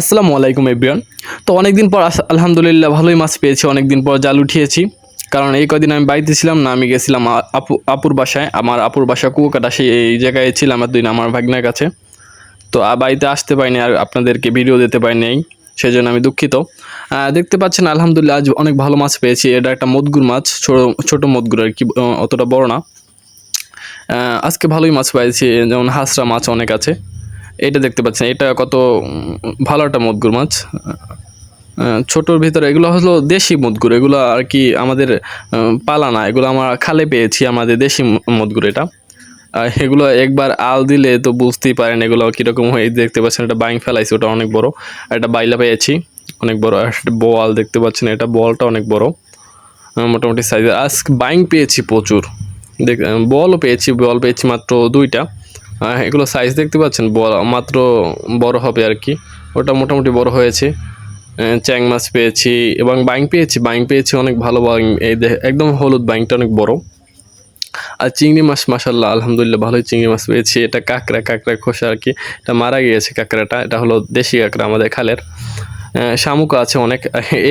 আসসালামু আলাইকুম এভরিওয়ান তো অনেক দিন পর আলহামদুলিল্লাহ, ভালোই মাছ পেয়েছি। অনেক দিন পর জাল উঠিয়েছি। কারণ এই কদিন আমি বাড়িতে ছিলাম না, আমি গেছিলাম আপু আপুর বাসায়। আমার আপুর বাসা কুয়াকাটা, সেই এই জায়গায় ছিলাম এতদিন আমার ভাগ্নের কাছে। তো বাড়িতে আসতে পারিনি আর আপনাদেরকে ভিডিও দিতে পারিনি সেই জন্য আমি দুঃখিত। দেখতে পাচ্ছেন, আলহামদুলিল্লাহ, আজ অনেক ভালো মাছ পেয়েছি। এটা একটা মদগুর মাছ, ছোটো ছোটো মদগুর আর কি অতটা বড় না। আজকে ভালোই মাছ পেয়েছি যেমন হাঁসরা মাছ অনেক আছে। এটা দেখতে পাচ্ছেন, এটা কত ভালো একটা মদগুর মাছ। ছোটোর ভিতরে, এগুলো হলো দেশি মদগুর এগুলো আর কি আমাদের পালা না, এগুলো আমরা খালে পেয়েছি আমাদের দেশি মদগুর এটা। আর এগুলো একবার আল দিলে তো বুঝতেই পারেন এগুলো কীরকম হয়ে। দেখতে পাচ্ছেন, এটা বাইং ফেলাইছে, ওটা অনেক বড়। একটা বাইলা পেয়েছি, অনেক বড়। আর বল দেখতে পাচ্ছেন, এটা বলটা অনেক বড়। মোটামুটি সাইজের আজ বাইং পেয়েছি প্রচুর। দেখ বলও পেয়েছি বল পেয়েছি মাত্র দুইটা। এগুলো সাইজ দেখতে পাচ্ছেন? মাত্র বড় হবে আর কি। ওটা মোটামুটি বড় হয়েছে। চ্যাং মাছ পেয়েছি এবং বাইং পেয়েছি। বাইং পেয়েছি অনেক ভালো বাইং। এই একদম হলুদ বাইংটা অনেক বড়। আর চিংড়ি মাছ মাসাল্লাহ আলহামদুলিল্লাহ ভালোই চিংড়ি মাছ পেয়েছি। এটা কাঁকড়া কাঁকড়া খোসা আর কি। এটা মারা গিয়েছে কাঁকড়াটা। এটা হলো দেশি কাঁকড়া আমাদের খালের। আহ, শামুকও আছে অনেক।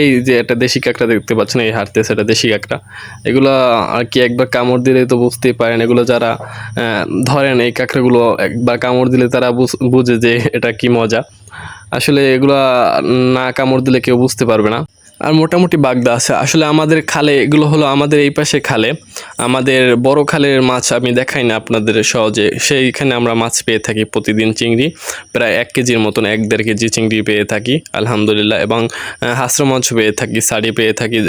এই যে একটা দেশি কাঁকড়া দেখতে পাচ্ছেন এই হাঁটতে সেটা দেশি কাঁকড়া। এগুলো আর কি একবার কামড় দিলে তো বুঝতেই পারেন এগুলো যারা ধরেন এই কাঁকড়াগুলো একবার কামড় দিলে তারা বুঝে যে এটা কি মজা। আসলে এগুলো না কামড় দিলে কেউ বুঝতে পারবে না। আর মোটামুটি বাগদা আছে। আসলে আমাদের খালে, এগুলো হলো আমাদের এই পাশে খালে। আমাদের বড় খালের মাছ আমি দেখাই না আপনাদের সহজে। সেইখানে আমরা মাছ পেয়ে থাকি প্রতিদিন চিংড়ি। প্রায় এক কেজির মতন, এক দেড় কেজি চিংড়ি পেয়ে থাকি, আলহামদুলিল্লাহ। এবং হাঁসরা মাছ পেয়ে থাকি শাড়ি পেয়ে থাকি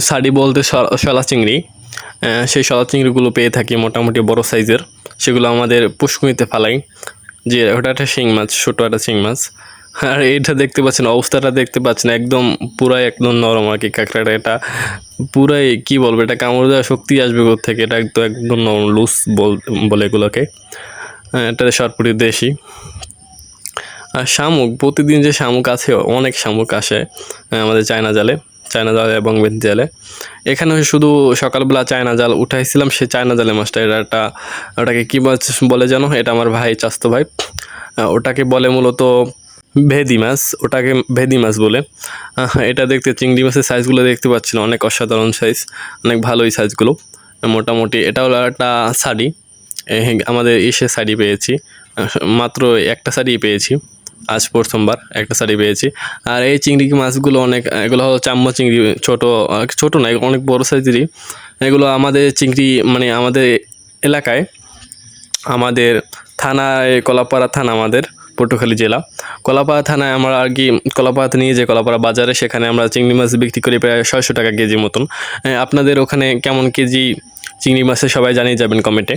শাড়ি বলতে শলা চিংড়ি। সেই শলা চিংড়িগুলো পেয়ে থাকি মোটামুটি বড় সাইজের। সেগুলো আমাদের পুষ্কুনিতে ফালাই। যে, ওটা একটা শিং মাছ, ছোটো একটা শিং মাছ। আর এটা দেখতে পাচ্ছেন অবস্থাটা দেখতে পাচ্ছেন একদম পুরাই একদম নরম আর কি কাঁকড়াটা। এটা পুরাই কি বলব এটা কামড় দেওয়া শক্তি আসবে থেকে? এটা একদম একদম নরম লুজ বল এগুলোকে। হ্যাঁ, এটা সরপুরি দেশি। আর শামুক প্রতিদিন যে শামুক আছে অনেক শামুক আসে আমাদের চায়না জালে চায়না জাল এবং বেদ জালে। এখানে শুধু সকালবেলা চায়না জাল উঠাইছিলাম সে চায়না জালে মাছটা এটা একটা ওটাকে কী বলে জানো? এটা আমার ভাই চাস্তো ভাই। ওটাকে বলে মূলত ভেদি মাছ, ওটাকে ভেদি মাছ বলে। এটা দেখতে চিংড়ি মাছের সাইজগুলো দেখতে পাচ্ছিল অনেক অসাধারণ সাইজ অনেক ভালোই সাইজগুলো মোটামুটি এটা হলো একটা শাড়ি আমাদের এসে শাড়ি পেয়েছি। মাত্র একটা শাড়ি পেয়েছি, আজ প্রথমবার একটা শাড়ি পেয়েছি। আর এই চিংড়ি মাছগুলো অনেক, এগুলো হলো চাম্মা চিংড়ি, ছোট ছোট নয়, অনেক বড় সাইজেরই এগুলো আমাদের চিংড়ি মানে আমাদের এলাকায়, আমাদের থানায়, কলাপাড়া থানা আমাদের পটুখালী জেলা। কলাপাড়া থানায় আমরা আর কি কলাপাড়াতে নিয়ে যাই, কলাপাড়া বাজারে। সেখানে আমরা চিংড়ি মাছ বিক্রি করি প্রায় ছয়শো টাকা কেজি মতন। আপনাদের ওখানে কেমন কেজি চিংড়ি মাছের সবাই জানিয়ে যাবেন কমেন্টে।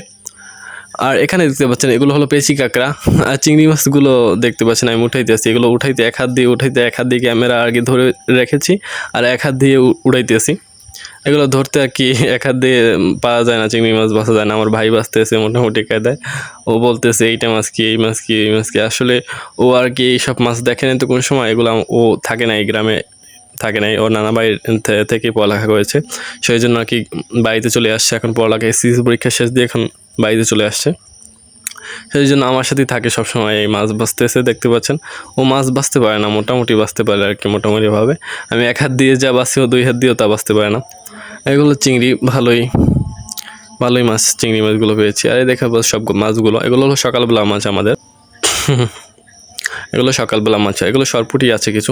আর এখানে দেখতে পাচ্ছেন, এগুলো হলো পেশি কাঁকড়া। আর চিংড়ি মাছগুলো দেখতে পাচ্ছেন, আমি উঠাইতেছি এগুলো উঠাইতে এক হাত দিয়ে, উঠাইতে এক হাত দিয়ে ক্যামেরা আর কি ধরে রেখেছি, আর এক হাত দিয়ে উ- উড়াইতেছি এগুলো ধরতে আর কি এক হাত দিয়ে পাওয়া যায় না, চিংড়ি মাছ বাসা যায় না। আমার ভাই বাঁচতেছে, মোটামুটি কায়দায় ও বলতেছে, এইটা মাছ কি, এই মাছ কি, এই মাছ কি? আসলে ও আর কি এইসব মাছ দেখে তো কোনো সময়। এগুলো ও থাকে না, এই গ্রামে থাকে নাই ওর নানা বাড়ির থে- থেকেই পড়ালেখা করেছে। সেই জন্য আর কি বাড়িতে চলে আসছে। এখন পড়ালেখা এসএসসি পরীক্ষা শেষ দিয়ে এখন বাড়িতে চলে আসছে। সেই জন্য আমার সাথেই থাকে সবসময়। এই মাছ বাঁচতেছে, দেখতে পাচ্ছেন? ও মাছ বাঁচতে পারে না, মোটামুটি বাঁচতে পারে আর কি, মোটামুটিভাবে। আমি এক হাত দিয়ে যা বাঁচি, ও দুই হাত দিয়েও তা বাঁচতে পারে না। এগুলো চিংড়ি ভালোই ভালোই মাছ, চিংড়ি মাছগুলো পেয়েছি। আর এই দেখা সব মাছগুলো, এগুলো হলো সকালবেলা মাছ আমাদের। এগুলো সকালবেলা মাছ এগুলো সরপুটি আছে কিছু।